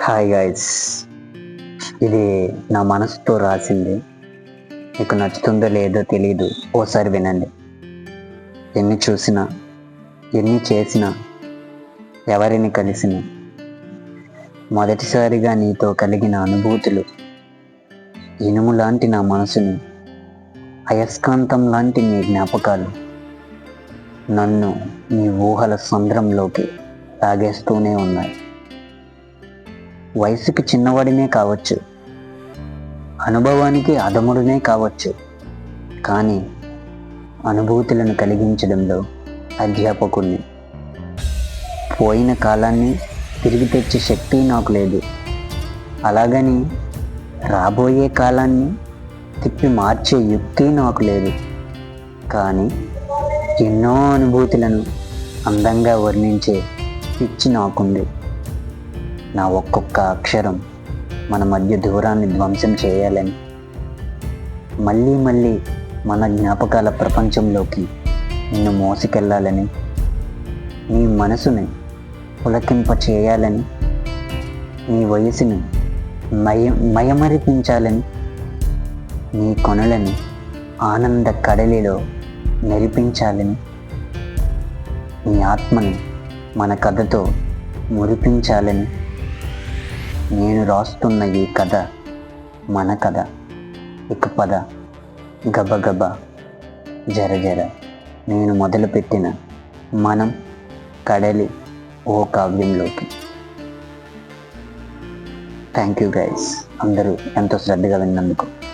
Hi guides ఇది నా మనసుతో రాసింది. మీకు నచ్చుతుందో లేదో తెలియదు ఓసారి వినండి. ఎన్ని చూసినా ఎన్ని చేసినా ఎవరిని కలిసినా మొదటిసారిగా నీతో కలిగిన అనుభూతులు ఇనుము లాంటి నా మనసుని అయస్కాంతం లాంటి నీ జ్ఞాపకాలు నన్ను నీ ఊహల సంద్రంలోకి లాగేస్తూనే ఉన్నాయి. వయసుకి చిన్నవాడినే కావచ్చు. అనుభవానికి అదముడునే కావచ్చు. కానీ అనుభూతులను కలిగించడంలో అధ్యాపకుణ్ణి. పోయిన కాలాన్ని తిరిగి తెచ్చే శక్తి నాకు లేదు. అలాగని రాబోయే కాలాన్ని తిప్పి మార్చే యుక్తి నాకు లేదు. కానీ ఎన్నో అనుభూతులను అందంగా వర్ణించే పిచ్చి నాకుంది. నా ఒక్కొక్క అక్షరం మన మధ్య దూరాన్ని ధ్వంసం చేయాలని. మళ్ళీ మళ్ళీ మన జ్ఞాపకాల ప్రపంచంలోకి నిన్ను మోసుకెళ్ళాలని నీ మనసుని పులకింప చేయాలని. నీ వయసుని మయ మయమరిపించాలని. నీ కొనలని ఆనంద కడలిలో మెరిపించాలని. నీ ఆత్మని మన కథతో మురిపించాలని. నేను రాస్తున్న ఈ కథ మన కథ. ఇక పద. గబగబ జర జర. నేను మొదలుపెట్టిన మనం కడలి ఓ కావ్యంలోకి. థ్యాంక్ యూ గైస్ అందరూ ఎంతో శ్రద్ధగా విన్నందుకు.